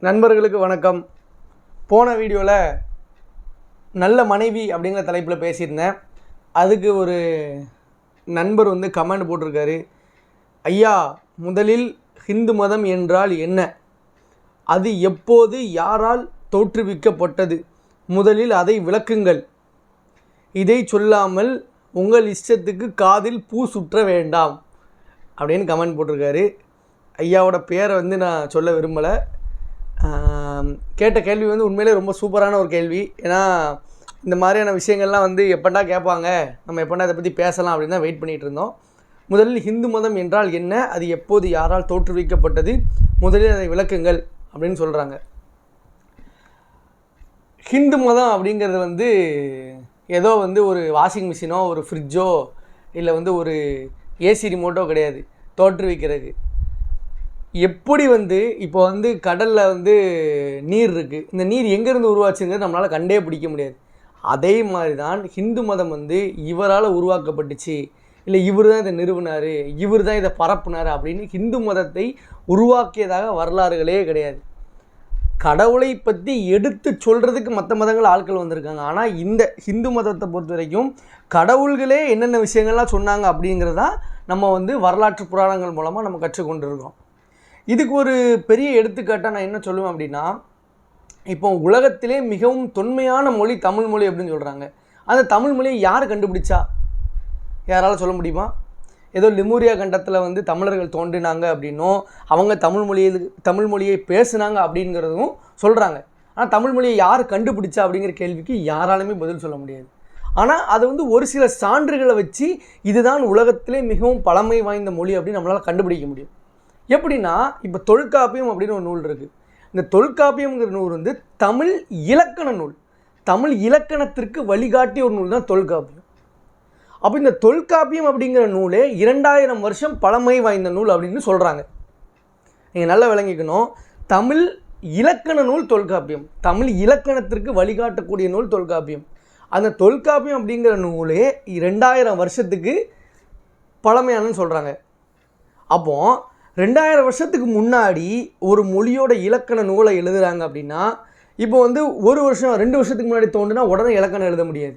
நண்பர்களுக்கு வணக்கம். போன வீடியோவில் நல்ல மனைவி அப்படிங்கிற தலைப்பில் பேசியிருந்தேன். அதுக்கு ஒரு நண்பர் வந்து கமெண்ட் போட்டிருக்காரு. ஐயா முதலில் ஹிந்து மதம் என்றால் என்ன? அது எப்போது யாரால் தோற்றுவிக்கப்பட்டது? முதலில் அதை விளக்குங்கள். இதை சொல்லாமல் உங்கள் இஷ்டத்துக்கு காதில் பூ சுற்ற வேண்டாம். அப்படின்னு கமெண்ட் போட்டிருக்காரு. ஐயாவோட பேரை வந்து நான் சொல்ல விரும்பலை. கேட்ட கேள்வி வந்து உண்மையிலே ரொம்ப சூப்பரான ஒரு கேள்வி. ஏன்னா இந்த மாதிரியான விஷயங்கள்லாம் வந்து எப்படா கேட்பாங்க? நம்ம எப்படா இதை பற்றி பேசலாம் அப்படின்னு தான் வெயிட் பண்ணிகிட்டு இருந்தோம். முதலில் ஹிந்து மதம் என்றால் என்ன? அது எப்போது யாரால் தோற்றுவிக்கப்பட்டது? முதலில் அதை விளக்குங்கள் அப்படின்னு சொல்கிறாங்க ஹிந்து மதம் அப்படிங்கிறது வந்து ஏதோ வந்து ஒரு வாஷிங் மிஷினோ ஒரு ஃப்ரிட்ஜோ இல்லை வந்து ஒரு ஏசி ரிமோட்டோ கிடையாது. தோற்றுவிக்கிறது. எப்படி வந்து இப்போ வந்து கடலில் வந்து நீர் இருக்குது இந்த நீர் எங்கேருந்து உருவாச்சுங்கிறது நம்மளால் கண்டே பிடிக்க முடியாது. அதே மாதிரி தான் ஹிந்து மதம் வந்து இவரால் உருவாக்கப்பட்டுச்சு. இல்லை இவர் தான் இதை நிறுவினார் இவர் தான் இதை பரப்புனார் அப்படின்னு ஹிந்து மதத்தை உருவாக்கியதாக வரலாறுகளே கிடையாது. கடவுளை பற்றி எடுத்து சொல்கிறதுக்கு மற்ற மதங்கள் ஆட்கள் வந்திருக்காங்க. ஆனால் இந்த ஹிந்து மதத்தை பொறுத்த வரைக்கும் கடவுள்களே என்னென்ன விஷயங்கள்லாம் சொன்னாங்க அப்படிங்கிறதான் நம்ம வந்து வரலாற்று புராணங்கள் மூலமாக நம்ம கற்றுக்கொண்டிருக்கோம் இதுக்கு ஒரு பெரிய எடுத்துக்காட்டாக நான் என்ன சொல்லுவேன் அப்படின்னா இப்போ உலகத்திலே மிகவும் தொன்மையான மொழி தமிழ் மொழி அப்படின்னு சொல்கிறாங்க அந்த தமிழ் மொழியை யார் கண்டுபிடிச்சா? யாரால சொல்ல முடியுமா? ஏதோ லிமூரியா கண்டத்தில் வந்து தமிழர்கள் தோன்றினாங்க அப்படின்னும் அவங்க தமிழ் மொழியை தமிழ் மொழியை பேசுனாங்க அப்படிங்கிறதும் சொல்கிறாங்க ஆனால் தமிழ் மொழியை யார் கண்டுபிடிச்சா அப்படிங்கிற கேள்விக்கு யாராலுமே பதில் சொல்ல முடியாது. ஆனால் அது வந்து ஒரு சில சான்றுகளை வச்சு இதுதான் உலகத்திலே மிகவும் பழமை வாய்ந்த மொழி அப்படின்னு நம்மளால் கண்டுபிடிக்க முடியும். எப்படின்னா இப்போ தொல்காப்பியம் அப்படின்னு ஒரு நூல் இருக்குது இந்த தொல்காப்பியம்ங்கிற நூல் வந்து தமிழ் இலக்கண நூல். தமிழ் இலக்கணத்திற்கு வழிகாட்டிய ஒரு நூல் தான் தொல்காப்பியம். அப்போ இந்த தொல்காப்பியம் அப்படிங்கிற நூலே இரண்டாயிரம் வருஷம் பழமை வாய்ந்த நூல் அப்படின்னு சொல்கிறாங்க நீங்கள் நல்லா விளங்கிக்கணும். தமிழ் இலக்கண நூல் தொல்காப்பியம். தமிழ் இலக்கணத்திற்கு வழிகாட்டக்கூடிய நூல் தொல்காப்பியம். அந்த தொல்காப்பியம் அப்படிங்கிற நூலே ரெண்டாயிரம் வருஷத்துக்கு பழமையானன்னு சொல்கிறாங்க அப்போது ரெண்டாயிரம் வருஷத்துக்கு முன்னாடி ஒரு மொழியோட இலக்கண நூலை எழுதுகிறாங்க அப்படின்னா இப்போ வந்து ஒரு வருஷம் ரெண்டு வருஷத்துக்கு முன்னாடி தோன்றுனா உடனே இலக்கணம் எழுத முடியாது.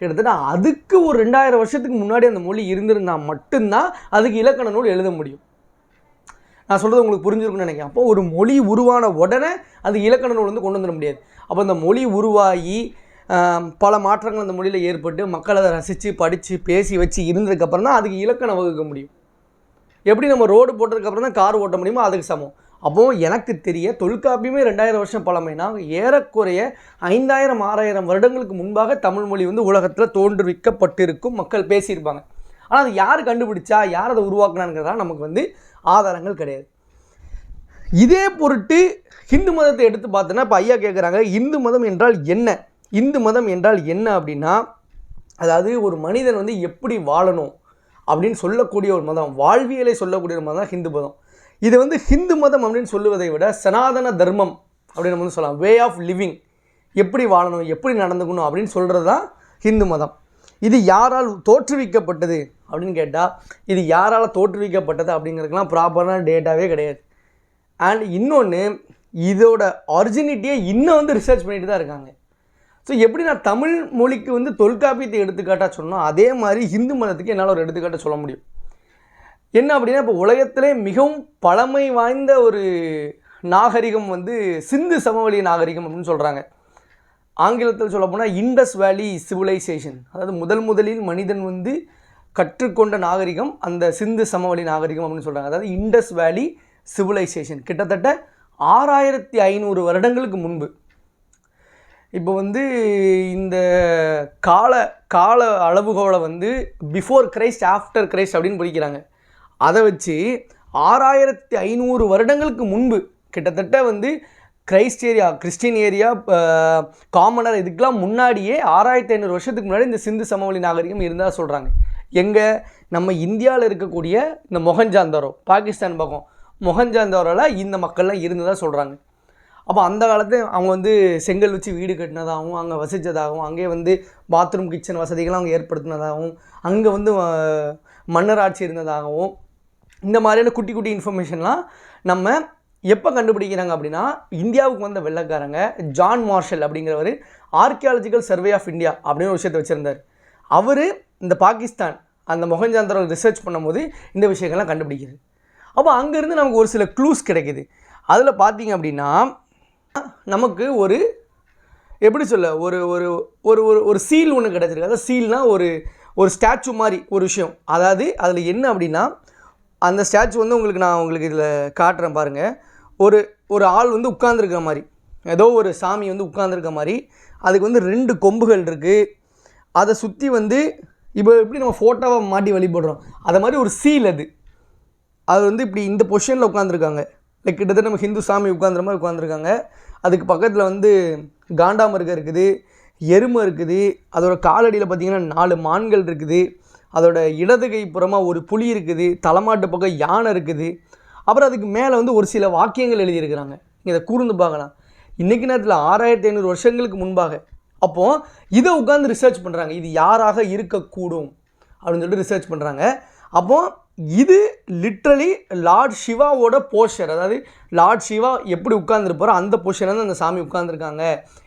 கிட்டத்தட்ட அதுக்கு ஒரு ரெண்டாயிரம் வருஷத்துக்கு முன்னாடி அந்த மொழி இருந்திருந்தால் மட்டும்தான் அதுக்கு இலக்கண நூல் எழுத முடியும். நான் சொல்கிறது உங்களுக்கு புரிஞ்சிருக்கும்னு நினைக்கிறேன். அப்போ ஒரு மொழி உருவான உடனே அது இலக்கண நூல் வந்து கொண்டு வந்துட முடியாது. அப்போ அந்த மொழி உருவாகி பல மாற்றங்கள் அந்த மொழியில் ஏற்பட்டு மக்கள் அதை ரசித்து படித்து பேசி வச்சு இருந்ததுக்கப்புறம் தான் அதுக்கு இலக்கணம் வகுக்க முடியும். எப்படி நம்ம ரோடு போட்டதுக்கப்புறம் தான் கார் ஓட்ட முடியுமோ அதுக்கு சமம். அப்போது எனக்கு தெரிய தொல்காப்பியமே ரெண்டாயிரம் வருஷம் பழமைனா ஏறக்குறைய ஐந்தாயிரம் ஆறாயிரம் வருடங்களுக்கு முன்பாக தமிழ் மொழி வந்து உலகத்தில் தோன்றுவிக்கப்பட்டிருக்கும் மக்கள் பேசியிருப்பாங்க. ஆனால் அது யார் கண்டுபிடிச்சா யார் அதை உருவாக்குனாங்கிறதா நமக்கு வந்து ஆதாரங்கள் கிடையாது. இதே பொருட்டு ஹிந்து மதத்தை எடுத்து பார்த்தோன்னா இப்போ ஐயா கேட்குறாங்க இந்து மதம் என்றால் என்ன? இந்து மதம் என்றால் என்ன? அப்படின்னா அதாவது ஒரு மனிதன் வந்து எப்படி வாழணும்? அப்படின்னு சொல்லக்கூடிய ஒரு மதம் வாழ்வியலை சொல்லக்கூடிய ஒரு மதம் தான் ஹிந்து மதம். இது வந்து ஹிந்து மதம் அப்படின்னு சொல்லுவதை விட சனாதன தர்மம் அப்படின்னு நம்ம வந்து சொல்லலாம். வே ஆஃப் லிவிங் எப்படி வாழணும் எப்படி நடந்துக்கணும் அப்படின்னு சொல்கிறது தான் ஹிந்து மதம். இது யாரால் தோற்றுவிக்கப்பட்டது அப்படின்னு கேட்டால் இது யாரால் தோற்றுவிக்கப்பட்டது அப்படிங்கிறதுக்கெலாம் ப்ராப்பரான டேட்டாவே கிடையாது. அண்ட் இன்னொன்று இதோட ஒரிஜினிட்டியை இன்னும் வந்து ரிசர்ச் பண்ணிட்டு தான் இருக்காங்க. ஸோ எப்படி நான் தமிழ் மொழிக்கு வந்து தொல்காப்பியத்தை எடுத்துக்காட்டாக சொன்னோம் அதே மாதிரி ஹிந்து மதத்துக்கு என்னால் ஒரு எடுத்துக்காட்டை சொல்ல முடியும். என்ன அப்படின்னா இப்போ உலகத்திலே மிகவும் பழமை வாய்ந்த ஒரு நாகரிகம் வந்து சிந்து சமவெளி நாகரிகம் அப்படின்னு சொல்கிறாங்க ஆங்கிலத்தில் சொல்ல போனால் இண்டஸ் வேலி சிவிலைசேஷன் அதாவது முதல் முதலில் மனிதன் வந்து கற்றுக்கொண்ட நாகரிகம் அந்த சிந்து சமவெளி நாகரிகம் அப்படின்னு சொல்கிறாங்க அதாவது இண்டஸ் வேலி சிவிலைசேஷன் கிட்டத்தட்ட ஆறாயிரத்தி ஐநூறு வருடங்களுக்கு முன்பு. இப்போ வந்து இந்த கால கால அளவுகோலை வந்து பிஃபோர் கிரைஸ்ட் ஆஃப்டர் கிரைஸ்ட் அப்படின்னு பிடிக்கிறாங்க. அதை வச்சு ஆறாயிரத்தி ஐநூறு வருடங்களுக்கு முன்பு கிட்டத்தட்ட வந்து Christ area Christian area commoner இதுக்கெலாம் முன்னாடியே ஆறாயிரத்தி ஐநூறு வருஷத்துக்கு முன்னாடி இந்த சிந்து சமவெளி நாகரிகம் இருந்தால் சொல்கிறாங்க எங்கே? நம்ம இந்தியாவில் இருக்கக்கூடிய இந்த மொஹஞ்சாந்தரோ பாகிஸ்தான் பக்கம் மொஹஞ்சாந்தரோவில் இந்த மக்கள்லாம் இருந்ததாக சொல்கிறாங்க அப்போ அந்த காலத்து அவங்க வந்து செங்கல் வச்சு வீடு கட்டினதாகவும் அங்கே வசித்ததாகவும் அங்கேயே வந்து பாத்ரூம் கிச்சன் வசதிகள்லாம் அவங்க ஏற்படுத்தினதாகவும் அங்கே வந்து மன்னர் ஆட்சி இருந்ததாகவும் இந்த மாதிரியான குட்டி குட்டி இன்ஃபர்மேஷன்லாம் நம்ம எப்போ கண்டுபிடிக்கிறாங்க அப்படின்னா இந்தியாவுக்கு வந்த வெள்ளைக்காரங்க ஜான் மார்ஷல் அப்படிங்கிறவர் ஆர்கியாலஜிக்கல் சர்வே ஆஃப் இந்தியா அப்படின்னு ஒரு விஷயத்தை வச்சுருந்தார். அவர் இந்த பாகிஸ்தான் அந்த மொஹஞ்சாந்தரோ ரிசர்ச் பண்ணும்போது இந்த விஷயங்கள்லாம் கண்டுபிடிக்கிறது அப்போ அங்கேருந்து நமக்கு ஒரு சில க்ளூஸ் கிடைக்குது. அதில் பார்த்தீங்க அப்படின்னா நமக்கு ஒரு எப்படி சொல்ல ஒரு ஒரு ஒரு ஒரு ஒரு சீல் ஒன்று கிடச்சிருக்கு. அதாவது சீல்னால் ஒரு ஒரு ஸ்டாச்சு மாதிரி ஒரு விஷயம். அதாவது அதில் என்ன அப்படின்னா அந்த ஸ்டாச்சு வந்து உங்களுக்கு நான் உங்களுக்கு இதில் காட்டுறேன் பாருங்கள் ஒரு ஒரு ஆள் வந்து உட்காந்துருக்க மாதிரி. ஏதோ ஒரு சாமி வந்து உட்காந்துருக்க மாதிரி. அதுக்கு வந்து ரெண்டு கொம்புகள் இருக்குது அதை சுற்றி வந்து இப்போ எப்படி நம்ம ஃபோட்டோவை மாட்டி வழிபடுறோம்? அதை மாதிரி ஒரு சீல் அது. அது வந்து இப்படி இந்த பொசிஷனில் உட்காந்துருக்காங்க கிட்டத்தட்ட நம்ம ஹிந்து சாமி உட்காந்துற மாதிரி உட்காந்துருக்காங்க அதுக்கு பக்கத்தில் வந்து காண்டாமிருகம் இருக்குது எருமை இருக்குது அதோட காலடியில் பார்த்தீங்கன்னா நாலு மான்கள் இருக்குது அதோட இடது கை புறமாக ஒரு புலி இருக்குது தலைமாட்டு பக்கம் யானை இருக்குது. அப்புறம் அதுக்கு மேலே வந்து ஒரு சில வாக்கியங்கள் எழுதியிருக்கிறாங்க. இதை கூர்ந்து பார்க்கலாம். இன்றைக்கி நேரத்தில் ஆறாயிரத்தி ஐநூறு வருஷங்களுக்கு முன்பாக அப்போது இதை உட்காந்து ரிசர்ச் பண்ணுறாங்க இது யாராக இருக்கக்கூடும் அப்படின்னு சொல்லிட்டு ரிசர்ச் பண்ணுறாங்க அப்போது இது லிட்ரலி லார்ட் சிவாவோட போஸ்டர் அதாவது லார்ட் சிவா எப்படி உட்கார்ந்துருப்பாரோ அந்த போஸ்டரில் தான் அந்த சாமி உட்கார்ந்துருக்காங்க.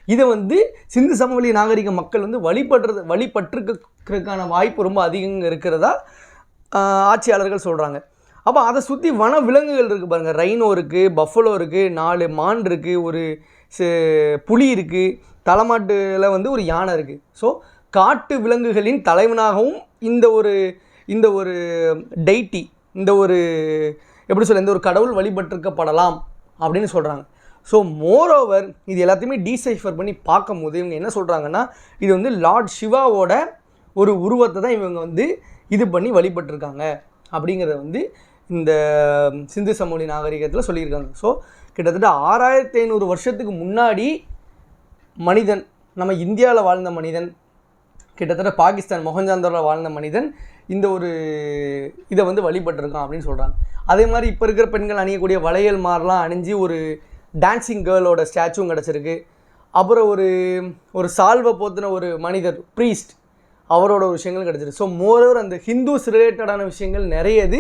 இதை வந்து சிந்து சமவெளி நாகரிக மக்கள் வந்து வழிபடுறது வழிபட்டிருக்கிறதுக்கான வாய்ப்பு ரொம்ப அதிகம் இருக்கிறதா ஆட்சியாளர்கள் சொல்கிறாங்க அப்போ அதை சுற்றி வன விலங்குகள் இருக்குது பாருங்கள் ரைனோ இருக்குது பஃபலோ இருக்குது நாலு மான் இருக்குது ஒரு ச- புலி இருக்குது தலைமாட்டில் வந்து ஒரு யானை இருக்குது ஸோ காட்டு விலங்குகளின் தலைவனாகவும் இந்த ஒரு இந்த ஒரு டெய்ட்டி இந்த ஒரு எப்படி சொல்ல இந்த ஒரு கடவுள் வழிபட்டிருக்கப்படலாம் அப்படின்னு சொல்கிறாங்க ஸோ மோரோவர் இது எல்லாத்தையுமே டீசைஃபர் பண்ணி பார்க்கும்போது இவங்க என்ன சொல்கிறாங்கன்னா இது வந்து லார்ட் சிவாவோட ஒரு உருவத்தை தான் இவங்க வந்து இது பண்ணி வழிபட்டிருக்காங்க அப்படிங்கிறத வந்து இந்த சிந்து சமவெளி நாகரிகத்தில் சொல்லியிருக்காங்க. ஸோ கிட்டத்தட்ட ஆறாயிரத்தி ஐநூறு வருஷத்துக்கு முன்னாடி மனிதன் நம்ம இந்தியாவில் வாழ்ந்த மனிதன் கிட்டத்தட்ட பாகிஸ்தான் மொஹஞ்சாந்தரில் வாழ்ந்த மனிதன் இந்த ஒரு இதை வந்து வழிபட்டிருக்கான் அப்படின்னு சொல்கிறாங்க அதே மாதிரி இப்போ இருக்கிற பெண்கள் அணியக்கூடிய வளையல் மாதிரிலாம் அணிஞ்சு ஒரு டான்சிங் கேர்ளோட ஸ்டாச்சுவும் கிடச்சிருக்கு. அப்புறம் ஒரு ஒரு சால்வை போத்தின ஒரு மனிதர் ப்ரீஸ்ட் அவரோட ஒரு விஷயங்கள் கிடச்சிருக்கு. ஸோ மோரோவர் அந்த ஹிந்துஸ் ரிலேட்டடான விஷயங்கள் நிறையது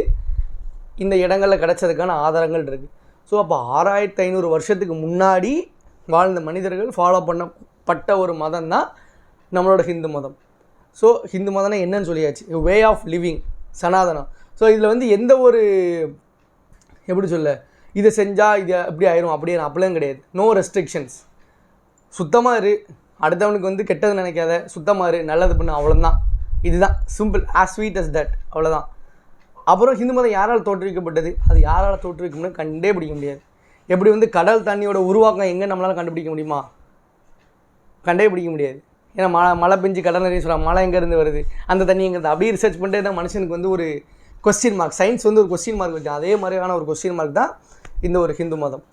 இந்த இடங்களில் கிடைச்சதுக்கான ஆதாரங்கள் இருக்குது ஸோ அப்போ ஆறாயிரத்தி ஐநூறு வருஷத்துக்கு முன்னாடி வாழ்ந்த மனிதர்கள் ஃபாலோ பண்ணப்பட்ட ஒரு மதம் தான் நம்மளோட ஹிந்து மதம். ஸோ ஹிந்து மதம்னா என்னன்னு சொல்லியாச்சு. வே ஆஃப் லிவிங் சனாதனம். ஸோ இதில் வந்து எந்த ஒரு எப்படி சொல்ல இதை செஞ்சால் இது இப்படி ஆயிரும் அப்படி அப்படிலாம் கிடையாது. நோ ரெஸ்ட்ரிக்ஷன்ஸ் சுத்தமாக இரு. அடுத்தவனுக்கு வந்து கெட்டது நினைக்காத. சுத்தமாக இரு. நல்லது பண்ணு. அவ்வளோதான் இதுதான். Simple as sweet as that அவ்வளோதான் அப்புறம் ஹிந்து மதம் யாரால் தோற்றுவிக்கப்பட்டது? அது யாரால் தோற்றுவிக்கும்னு கண்டே பிடிக்க முடியாது. எப்படி வந்து கடல் தண்ணியோட உருவாக்கம் எங்கே நம்மளால் கண்டுபிடிக்க முடியுமா? கண்டே பிடிக்க முடியாது. ஏன்னா மழை மழை பெஞ்சு கடல் நிறைய சொல்கிறாங்க மழை எங்கேருந்து வருது? அந்த தண்ணி எங்கேருந்து? அப்படியே ரிசர்ச் பண்ணிட்டே தான் மனுஷனுக்கு வந்து ஒரு கொஸ்டின் மார்க் சயின்ஸ் வந்து ஒரு கொஸ்டின் மார்க் வச்சு அதே மாதிரியான ஒரு கொஸ்டின் மார்க் தான் இந்த ஒரு ஹிந்து மதம்.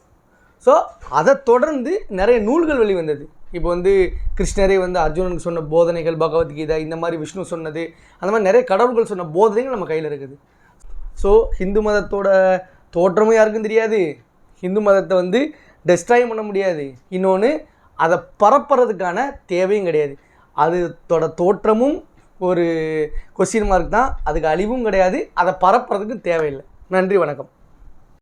ஸோ அதை தொடர்ந்து நிறைய நூல்கள் வெளிவந்தது. இப்போ வந்து கிருஷ்ணரே வந்து அர்ஜுனனுக்கு சொன்ன போதனைகள் பகவத்கீதை இந்த மாதிரி விஷ்ணு சொன்னது அந்த மாதிரி நிறைய கடவுள்கள் சொன்ன போதனைகள் நம்ம கையில் இருக்குது. ஸோ ஹிந்து மதத்தோட தோற்றமும் யாருக்கும் தெரியாது. ஹிந்து மதத்தை வந்து டெஸ்ட்ராய் பண்ண முடியாது. இன்னொன்று அதை பரப்புறதுக்கான தேவையும் கிடையாது. அதோட தோற்றமும் ஒரு கொஸ்டின் மார்க் தான். அதுக்கு அழிவும் கிடையாது. அதை பரப்புறதுக்கு தேவையில்லை. நன்றி வணக்கம்.